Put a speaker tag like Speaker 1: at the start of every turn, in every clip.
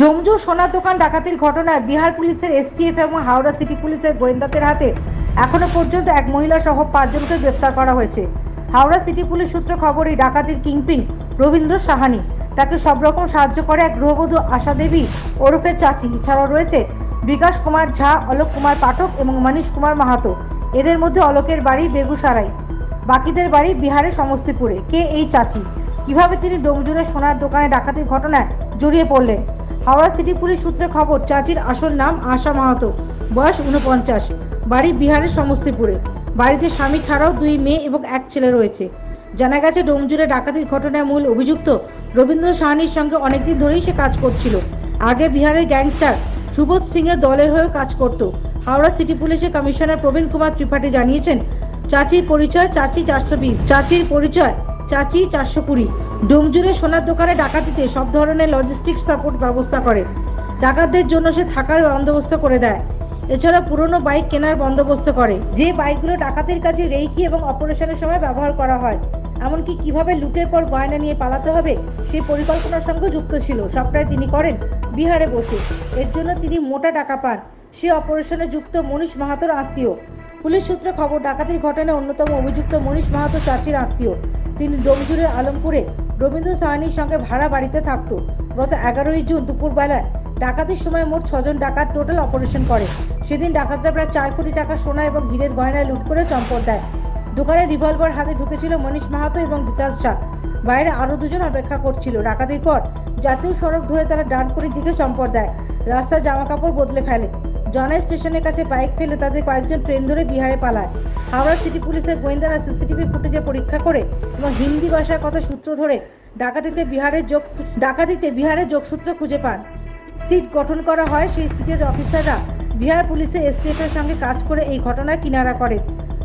Speaker 1: ডোমজুর সোনার দোকান ডাকাতির ঘটনায় বিহার পুলিশের এসটিএফ এবং হাওড়া সিটি পুলিশের গোয়েন্দাদের হাতে এখনও পর্যন্ত এক মহিলা সহ পাঁচজনকে গ্রেফতার করা হয়েছে। হাওড়া সিটি পুলিশ সূত্রে খবর, এই ডাকাতির কিংপিন রবীন্দ্র সাহানি। তাকে সব রকম সাহায্য করে এক গৃহবধূ আশা দেবী ওরফে চাচি। এছাড়াও রয়েছে বিকাশ কুমার ঝা, অলোক কুমার পাঠক এবং মনীষ কুমার মাহাতো। এদের মধ্যে অলোকের বাড়ি বেগুসারাই। বাকিদের বাড়ি বিহারের সমস্তিপুরে। কে এই চাচি? কীভাবে তিনি ডোমজুড়ে সোনার দোকানে ডাকাতির ঘটনায় জড়িয়ে পড়লেন? হাওড়া সিটি পুলিশ সূত্রে খবর, চাচির আসল নাম আশা মাহাতো, বয়স উনপঞ্চাশ বাড়ি বিহারের সমস্তিপুরে। বাড়িতে স্বামী ছাড়াও দুই মেয়ে এবং এক ছেলে রয়েছে। জানা গেছে, ডোমজুড়ে ডাকাতির ঘটনায় মূল অভিযুক্ত রবীন্দ্র সাহানির সঙ্গে অনেকদিন ধরেই সে কাজ করছিল। আগে বিহারের গ্যাংস্টার সুবোধ সিংয়ের দলের হয়েও কাজ করত। হাওড়া সিটি পুলিশের কমিশনার প্রবীণ কুমার ত্রিপাঠী জানিয়েছেন, চাচির পরিচয় চাচি চারশো বিশ। চাচির পরিচয় চাচি চারশো কুড়ি। ডোমজুড়ে সোনার দোকানে ডাকাতিতে সব ধরনের লজিস্টিক সাপোর্ট ব্যবস্থা করে। ডাকাতদের জন্য সে থাকার বন্দোবস্ত করে দেয়। এছাড়া পুরনো বাইক কেনার বন্দোবস্ত করে। যে বাইকগুলো ডাকাতির কাজে রেইকি এবং অপারেশনের সময় ব্যবহার করা হয়, এমনকি কীভাবে লুটের পর গয়না নিয়ে পালাতে হবে সেই পরিকল্পনার সঙ্গে যুক্ত ছিল। সবটাই তিনি করেন বিহারে বসে। এর জন্য তিনি মোটা টাকা পান। সে অপারেশনে যুক্ত মনীষ মাহাতোর আত্মীয়। পুলিশ সূত্রে খবর, ডাকাতির ঘটনায় অন্যতম অভিযুক্ত মনীষ মাহাতো চাচির আত্মীয়। তিনি ডোমজুরের আলমপুরে রবীন্দ্র সাহানির সঙ্গে ভাড়া বাড়িতে থাকত। গত এগারোই জুন দুপুরবেলায় ডাকাতির সময় মোট ছজন ডাকাত টোটাল অপারেশন করে। সেদিন ডাকাতরা প্রায় চার কোটি টাকা সোনা এবং হীরের গয়নায় লুট করে চম্পট দেয়। দোকানে রিভলভার হাতে ঢুকেছিল মনীষ মাহাতো এবং বিকাশ ঝা। বাইরে আরও দুজন অপেক্ষা করছিল। ডাকাতির পর জাতীয় সড়ক ধরে তারা ডানকুনির দিকে চম্পট দেয়। রাস্তায় জামা কাপড় বদলে ফেলে। জনাই স্টেশনের কাছে বাইক ফেলে তাদের কয়েকজন ট্রেন ধরে বিহারে পালায়। হাওড়া সিটি পুলিশের গোয়েন্দারা সিসিটিভি ফুটেজে পরীক্ষা করে এবং হিন্দি ভাষার কথা সূত্র ধরে ডাকাতিতে বিহারের যোগ ডাকাতিতে বিহারের যোগসূত্র খুঁজে পান। সিট গঠন করা হয় সেই সিটের অফিসাররা। বিহার পুলিশের এসটিএফ এর সঙ্গে কাজ করে এই ঘটনার কিনারা করে।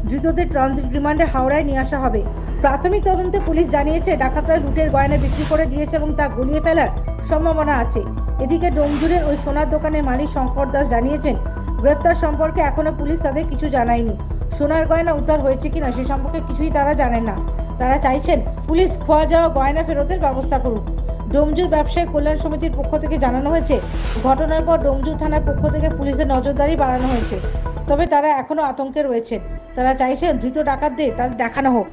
Speaker 1: ধৃতদের ট্রানজিট রিমান্ডে হাওড়ায় নিয়ে আসা হবে। প্রাথমিক তদন্তে পুলিশ জানিয়েছে, ডাকাতরা লুটের গয়না বিক্রি করে দিয়েছে এবং তা গলিয়ে ফেলার সম্ভাবনা আছে। এদিকে ডোমজুরের ওই সোনার দোকানের মালিক শঙ্কর দাস জানিয়েছেন, গ্রেপ্তার সম্পর্কে এখনও পুলিশ তাদের কিছু জানায়নি। সোনার গয়না উদ্ধার হয়েছে কিনা সে সম্পর্কে কিছুই তারা জানেন না। তারা চাইছেন পুলিশ খোয়া যাওয়া গয়না ফেরতের ব্যবস্থা করুক। ডোমজুর ব্যবসায়ী কল্যাণ সমিতির পক্ষ থেকে জানানো হয়েছে, ঘটনার পর ডোমজুর থানার পক্ষ থেকে পুলিশের নজরদারি বাড়ানো হয়েছে। তবে তারা এখনও আতঙ্কে রয়েছেন তারা চাইছেন ধৃত ডাকাতদের তাদের দেখানো হোক।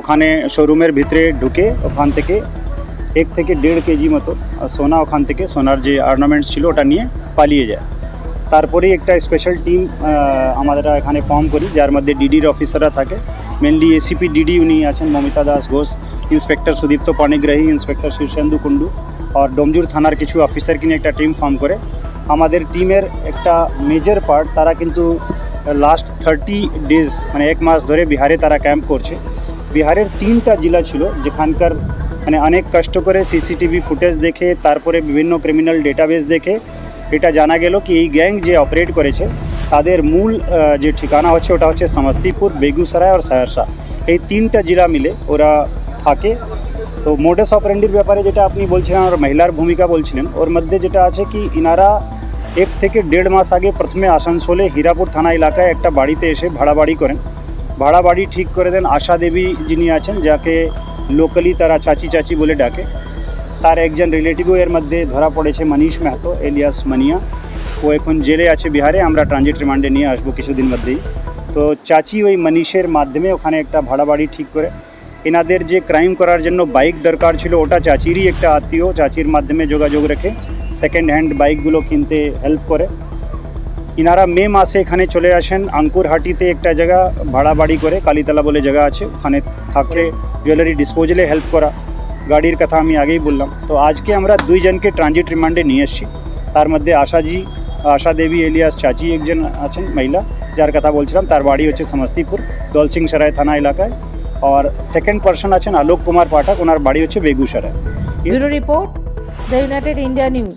Speaker 2: ওখানে শোরুমের ভিতরে ঢুকে ওখান থেকে এক থেকে দেড় কেজি মতো সোনা ওখান থেকে, সোনার যে অর্নামেন্টস ছিল ওটা নিয়ে পালিয়ে যায়। তারপরেই একটা স্পেশাল টিম আমরা এখানে ফর্ম করি, যার মধ্যে ডিডির অফিসাররা থাকে। মেনলি এসিপি ডিডি উনি আছেন, মমিতা দাস ঘোষ ইন্সপেক্টর সুদীপ্ত পানিগ্রাহী ইন্সপেক্টর শীর্ষেন্দু কুণ্ডু আর ডোমজুর থানার কিছু অফিসারকে নিয়ে একটা টিম ফর্ম করে। আমাদের টিমের একটা মেজর পার্ট তারা কিন্তু লাস্ট থার্টি ডেজ মানে এক মাস ধরে বিহারে তারা ক্যাম্প করছে। বিহারের তিনটা জেলা ছিল, যেখানকার মানে অনেক কষ্ট করে সিসিটিভি ফুটেজ দেখে, তারপরে বিভিন্ন ক্রিমিনাল ডেটাবেস দেখে এটা জানা গেল কি এই গ্যাং যে অপারেট করেছে, তাদের মূল যে ঠিকানা হচ্ছে ওটা হচ্ছে সমস্তিপুর, বেগুসরাই আর সহরসা এই তিনটা জেলা মিলে ওরা থাকে। তো মোডাস অপারেন্ডির ব্যাপারে যেটা আপনি বলছিলেন, আর মহিলার ভূমিকা বলছিলেন, ওর মধ্যে যেটা আছে কি, ইনারা এক থেকে দেড় মাস আগে প্রথমে আসানসোলে হীরাপুর থানা এলাকায় একটা বাড়িতে এসে ভাড়া বাড়ি করেন। ভাড়া বাড়ি ঠিক করে দেন আশা দেবী যিনি আছেন, যাকে লোকালি তারা চাচি চাচি বলে ডাকে। তার একজন রিলেটিভও এর মধ্যে ধরা পড়েছে মনীষ মেহতো এলিয়াস মানিয়া। ও এখন জেলে আছে বিহারে, আমরা ট্রানজিট রিমান্ডে নিয়ে আসব কিছুদিন মধ্যেই। তো চাচি ওই মনীষের মাধ্যমে ওখানে একটা ভাড়া বাড়ি ঠিক করে। এনাদের যে ক্রাইম করার জন্য বাইক দরকার ছিল, ওটা চাচিরই একটা আত্মীয়, চাচির মাধ্যমে যোগাযোগ রেখে সেকেন্ড হ্যান্ড বাইকগুলো কিনতে হেল্প করে। ইনারা মে মাসে এখানে চলে আসেন। আঙ্কুরহাটিতে একটা জায়গা ভাড়া বাড়ি করে, কালীতলা বলে জায়গা আছে। ওখানে থাকে জুয়েলারি ডিসপোজালে হেল্প করা। গাড়ির কথা আমি আগেই বললাম। তো আজকে আমরা দুইজনকে ট্রানজিট রিমান্ডে নিয়ে এসেছি। তার মধ্যে আশাজি, আশা দেবী, এলিয়াস চাচি একজন আছেন, মহিলা। যার কথা বলছিলাম, তার বাড়ি হচ্ছে সমস্তিপুর দলসিং সরাই থানা এলাকায়। আর সেকেন্ড পার্সন আছেন আলোক কুমার পাঠক। ওনার বাড়ি হচ্ছে Begusarai
Speaker 1: report, the United India news.